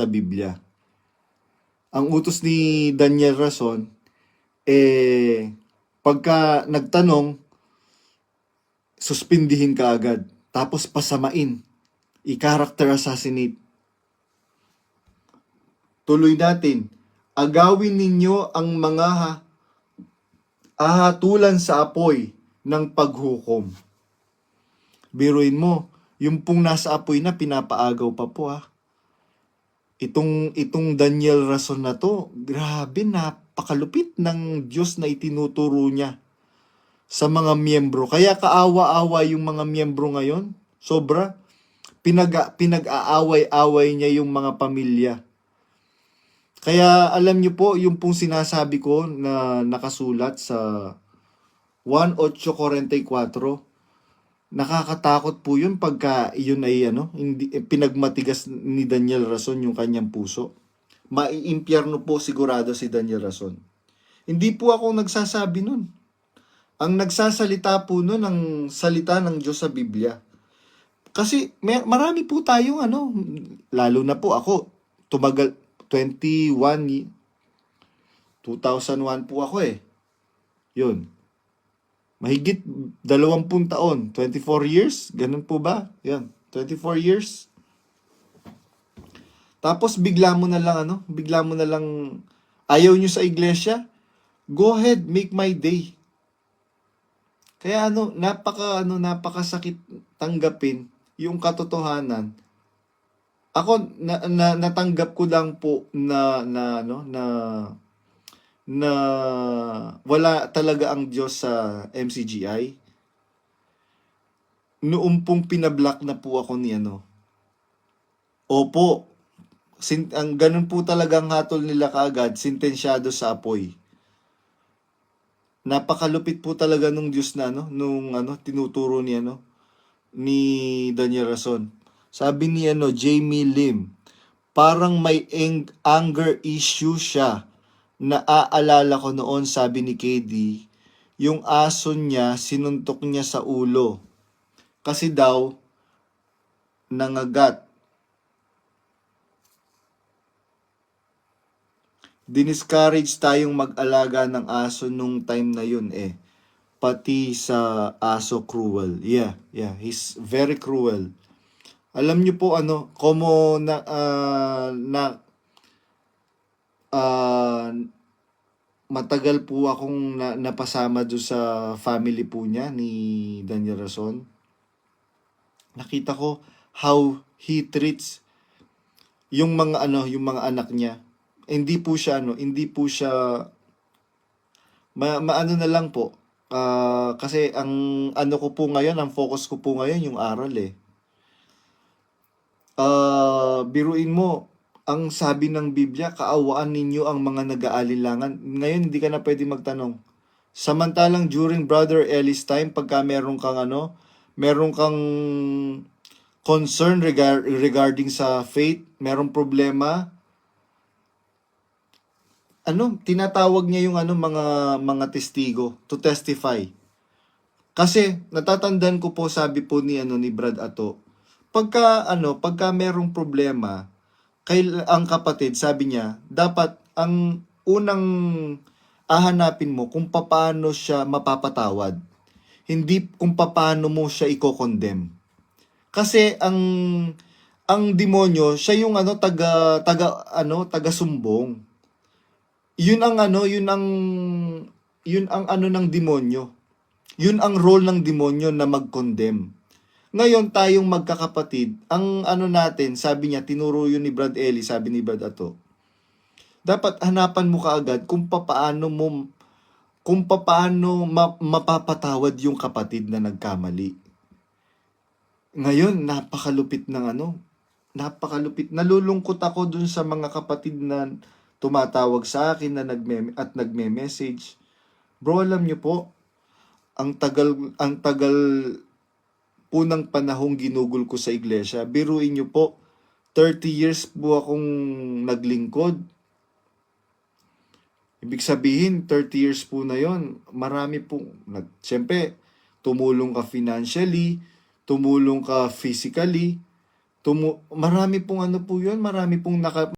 sa Biblia. Ang utos ni Daniel Rason, eh, pagka nagtanong, suspindihin ka agad. Tapos pasamain. I-character assassinate. Tuloy natin. Agawin ninyo ang mga ha- ahatulan sa apoy ng paghukom. Biruin mo, yung pong nasa apoy na pinapaagaw pa po ha. Itong, itong Daniel Rason na to, grabe, napakalupit ng Diyos na itinuturo niya sa mga miyembro. Kaya kaawa-awa yung mga miyembro ngayon. Sobra. Pinag, pinag-aaway-away niya yung mga pamilya. Kaya alam niyo po, yung pong sinasabi ko na nakasulat sa 1.844, nakakatakot po yun pagka yun ay ano, hindi, eh, pinagmatigas ni Daniel Rason yung kanyang puso. Maiimpyerno po sigurado si Daniel Rason. Hindi po ako nagsasabi nun. Ang nagsasalita po nun ang salita ng Diyos sa Biblia. Kasi may, marami po tayong ano, lalo na po ako, tumagal 21 y- 2001 po ako eh. Yun. Mahigit 20 taon, 24 years, ganun po ba? Yan, 24 years. Tapos bigla mo na lang ano, bigla mo na lang ayaw nyo sa iglesia, go ahead, make my day. Kaya ano, napaka ano, napakasakit tanggapin yung katotohanan. Ako na, na natanggap ko lang po na na ano na na wala talaga ang Diyos sa MCGI. Noong pong pinablock na po ako ni ano. Opo, sin, ang ganun po talagang hatol nila kaagad, sintensyado sa apoy. Napakalupit po talaga nung Diyos na ano, nung ano, tinuturo ni ano, ni Daniel Rason. Sabi ni ano, Jamie Lim, parang may ang- anger issue siya. Naaalala ko noon, sabi ni KD, yung aso niya, sinuntok niya sa ulo. Kasi daw, nangagat. Diniscourage tayong mag-alaga ng aso nung time na yun eh. Pati sa aso cruel. Yeah, yeah, he's very cruel. Alam niyo po ano, como na ah, na ah, matagal po akong na, napasama do sa family po niya ni Daniel Rason. Nakita ko how he treats yung mga ano, yung mga anak niya. Hindi po siya ano, hindi po siya ma, maano na lang po. Ah, kasi ang ano ko po ngayon, ang focus ko po ngayon yung aral eh. Ah, biruin mo, ang sabi ng Biblia, kaawaan ninyo ang mga nag-aalilangan. Ngayon, hindi ka na pwede magtanong. Samantalang during Brother Ellis time, pagka meron kang ano, meron kang concern regar- regarding sa faith, merong problema, ano, tinatawag niya yung ano mga mga testigo to testify. Kasi natatandaan ko po sabi po ni ano ni Brad Ato, pagka ano, pagka merong problema, kay ang kapatid sabi niya, dapat ang unang ahanapin mo kung paano siya mapapatawad. Hindi kung paano mo siya i-condemn. Kasi ang ang demonyo, siya yung ano taga taga ano, taga sumbong. Yun ang ano, yun ang yun ang ano ng demonyo. Yun ang role ng demonyo na mag-condemn. Ngayon tayong magkakapatid, ang ano natin, sabi niya, tinuro yun ni Brad Ellie, sabi ni Brad Ato. Dapat hanapan mo kaagad kung papaano mo kung papaano ma- mapapatawad yung kapatid na nagkamali. Ngayon, napakalupit ng ano, napakalupit. Nalulungkot ako dun sa mga kapatid na tumatawag sa akin na nagme at nagme-message. Bro, alam niyo po, ang tagal ang tagal po ng panahong ginugol ko sa iglesia. Biruin niyo po, 30 years po akong naglingkod. Ibig sabihin, 30 years po na yon marami po, nag, siyempre, tumulong ka financially, tumulong ka physically, tumu marami pong ano po yun, marami pong naka,